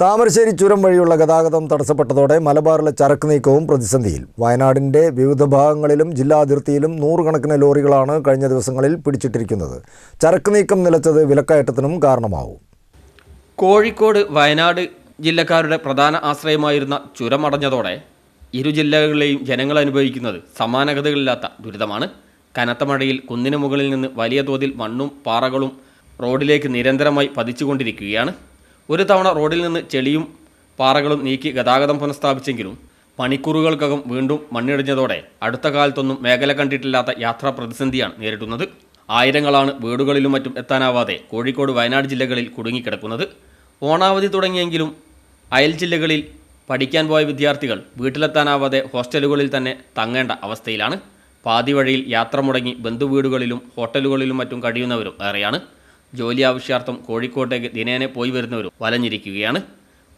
താമരശ്ശേരി ചുരം വഴിയുള്ള ഗതാഗതം തടസ്സപ്പെട്ടതോടെ മലബാറിലെ ചരക്ക് നീക്കവും പ്രതിസന്ധിയിൽ. വയനാടിന്റെ വിവിധ ഭാഗങ്ങളിലും ജില്ലാ അതിർത്തിയിലും നൂറുകണക്കിന് ലോറികളാണ് കഴിഞ്ഞ ദിവസങ്ങളിൽ പിടിച്ചിട്ടിരിക്കുന്നത്. ചരക്ക് നീക്കം നിലച്ചത് വിലക്കയറ്റത്തിനും കാരണമാവും. കോഴിക്കോട് വയനാട് ജില്ലക്കാരുടെ പ്രധാന ആശ്രയമായിരുന്ന ചുരമടഞ്ഞതോടെ ഇരു ജില്ലകളിലെയും ജനങ്ങൾ അനുഭവിക്കുന്നത് സമാനഗതകളില്ലാത്ത ദുരിതമാണ്. കനത്ത മഴയിൽ കുന്നിന് മുകളിൽ നിന്ന് വലിയ തോതിൽ മണ്ണും പാറകളും റോഡിലേക്ക് നിരന്തരമായി പതിച്ചുകൊണ്ടിരിക്കുകയാണ്. ഒരു തവണ റോഡിൽ നിന്ന് ചെളിയും പാറകളും നീക്കി ഗതാഗതം പുനഃസ്ഥാപിച്ചെങ്കിലും മണിക്കൂറുകൾക്കകം വീണ്ടും മണ്ണിടിഞ്ഞതോടെ അടുത്ത കാലത്തൊന്നും മേഖല കണ്ടിട്ടില്ലാത്ത യാത്രാ പ്രതിസന്ധിയാണ് നേരിടുന്നത്. ആയിരങ്ങളാണ് വീടുകളിലും മറ്റും എത്താനാവാതെ കോഴിക്കോട് വയനാട് ജില്ലകളിൽ കുടുങ്ങിക്കിടക്കുന്നത്. ഓണാവധി തുടങ്ങിയെങ്കിലും അയൽ ജില്ലകളിൽ പഠിക്കാൻ പോയ വിദ്യാർത്ഥികൾ വീട്ടിലെത്താനാവാതെ ഹോസ്റ്റലുകളിൽ തന്നെ തങ്ങേണ്ട അവസ്ഥയിലാണ്. പാതി വഴിയിൽ യാത്ര മുടങ്ങി ബന്ധുവീടുകളിലും ഹോട്ടലുകളിലും മറ്റും കഴിയുന്നവരും ഏറെയാണ്. ജോലി ആവശ്യാർത്ഥം കോഴിക്കോട്ടേക്ക് ദിനേനെ പോയി വരുന്നവരും വലഞ്ഞിരിക്കുകയാണ്.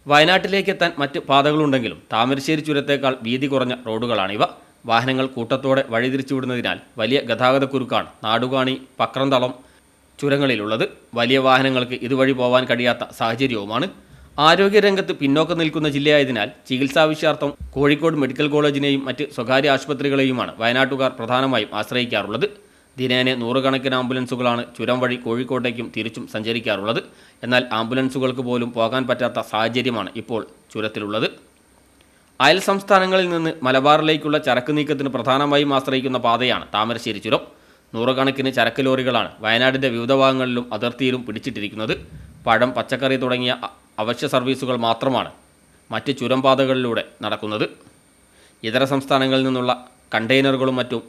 വയനാട്ടിലേക്ക് എത്താൻ മറ്റ് പാതകളുണ്ടെങ്കിലും താമരശ്ശേരി ചുരത്തേക്കാൾ വീതി കുറഞ്ഞ റോഡുകളാണിവ. വാഹനങ്ങൾ കൂട്ടത്തോടെ വഴിതിരിച്ചുവിടുന്നതിനാൽ വലിയ ഗതാഗതക്കുരുക്കാണ് നാടുകാണി പക്രന്തളം ചുരങ്ങളിലുള്ളത്. വലിയ വാഹനങ്ങൾക്ക് ഇതുവഴി പോകാൻ കഴിയാത്ത സാഹചര്യവുമാണ്. ആരോഗ്യരംഗത്ത് പിന്നോക്കം നിൽക്കുന്ന ജില്ലയായതിനാൽ ചികിത്സാവശ്യാർത്ഥം കോഴിക്കോട് മെഡിക്കൽ കോളേജിനെയും മറ്റ് സ്വകാര്യ ആശുപത്രികളെയുമാണ് വയനാട്ടുകാർ പ്രധാനമായും ആശ്രയിക്കാറുള്ളത്. ദിനേനെ നൂറുകണക്കിന് ആംബുലൻസുകളാണ് ചുരം വഴി കോഴിക്കോട്ടേക്കും തിരിച്ചും സഞ്ചരിക്കാറുള്ളത്. എന്നാൽ ആംബുലൻസുകൾക്ക് പോലും പോകാൻ പറ്റാത്ത സാഹചര്യമാണ് ഇപ്പോൾ ചുരത്തിലുള്ളത്. അയൽ സംസ്ഥാനങ്ങളിൽ നിന്ന് മലബാറിലേക്കുള്ള ചരക്ക് നീക്കത്തിന് പ്രധാനമായും ആശ്രയിക്കുന്ന പാതയാണ് താമരശ്ശേരി ചുരം. നൂറുകണക്കിന് ചരക്ക് ലോറികളാണ് വയനാടിന്റെ വിവിധ ഭാഗങ്ങളിലും അതിർത്തിയിലും പിടിച്ചിട്ടിരിക്കുന്നത്. പഴം പച്ചക്കറി തുടങ്ങിയ അവശ്യ സർവീസുകൾ മാത്രമാണ് മറ്റ് ചുരം പാതകളിലൂടെ നടക്കുന്നത്. ഇതര സംസ്ഥാനങ്ങളിൽ നിന്നുള്ള കണ്ടെയ്നറുകളും മറ്റും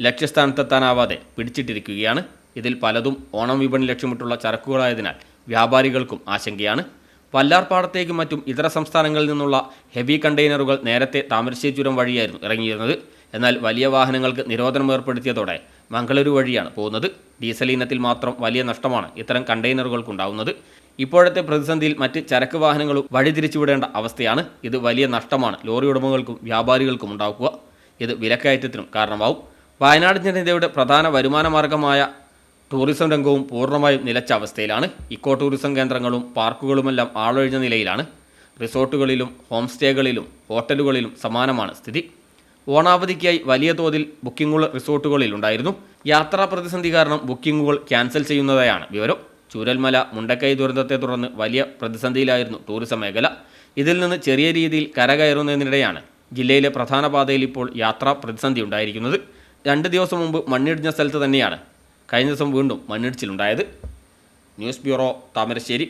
ലക്ഷ്യസ്ഥാനത്തെത്താനാവാതെ പിടിച്ചിട്ടിരിക്കുകയാണ്. ഇതിൽ പലതും ഓണം വിപണി ലക്ഷ്യമിട്ടുള്ള ചരക്കുകളായതിനാൽ വ്യാപാരികൾക്കും ആശങ്കയാണ്. വല്ലാർപാടത്തേക്കും മറ്റും ഇതര സംസ്ഥാനങ്ങളിൽ നിന്നുള്ള ഹെവി കണ്ടെയ്നറുകൾ നേരത്തെ താമരശ്ശേരി ചുരം വഴിയായിരുന്നു ഇറങ്ങിയിരുന്നത്. എന്നാൽ വലിയ വാഹനങ്ങൾക്ക് നിരോധനം ഏർപ്പെടുത്തിയതോടെ മംഗളൂരു വഴിയാണ് പോകുന്നത്. ഡീസൽ ഇനത്തിൽ മാത്രം വലിയ നഷ്ടമാണ് ഇത്തരം കണ്ടെയ്നറുകൾക്കുണ്ടാവുന്നത്. ഇപ്പോഴത്തെ പ്രതിസന്ധിയിൽ മറ്റ് ചരക്ക് വാഹനങ്ങളും വഴിതിരിച്ചുവിടേണ്ട അവസ്ഥയാണ്. ഇത് വലിയ നഷ്ടമാണ് ലോറി ഉടമകൾക്കും വ്യാപാരികൾക്കും ഉണ്ടാക്കുക. ഇത് വിലക്കയറ്റത്തിനും കാരണമാവും. വയനാട് ജനതയുടെ പ്രധാന വരുമാന മാർഗമായ ടൂറിസം രംഗവും പൂർണമായും നിലച്ച അവസ്ഥയിലാണ്. ഇക്കോ ടൂറിസം കേന്ദ്രങ്ങളും പാർക്കുകളുമെല്ലാം ആളൊഴിഞ്ഞ നിലയിലാണ്. റിസോർട്ടുകളിലും ഹോം സ്റ്റേകളിലും ഹോട്ടലുകളിലും സമാനമാണ് സ്ഥിതി. ഓണാവധിക്കായി വലിയ തോതിൽ ബുക്കിംഗുകൾ റിസോർട്ടുകളിൽ ഉണ്ടായിരുന്നു. യാത്രാ പ്രതിസന്ധി കാരണം ബുക്കിംഗുകൾ ക്യാൻസൽ ചെയ്യുന്നതായാണ് വിവരം. ചൂരൽമല മുണ്ടക്കൈ ദുരന്തത്തെ തുടർന്ന് വലിയ പ്രതിസന്ധിയിലായിരുന്നു ടൂറിസം മേഖല. ഇതിൽ നിന്ന് ചെറിയ രീതിയിൽ കരകയറുന്നതിനിടെയാണ് ജില്ലയിലെ പ്രധാന പാതയിൽ ഇപ്പോൾ യാത്രാ പ്രതിസന്ധി ഉണ്ടായിരിക്കുന്നത്. രണ്ട് ദിവസം മുമ്പ് മണ്ണിടിഞ്ഞ സ്ഥലത്ത് തന്നെയാണ്. കഴിഞ്ഞ ദിവസം വീണ്ടും മണ്ണിടിച്ചിലുണ്ടായത്. News bureau Thamarassery.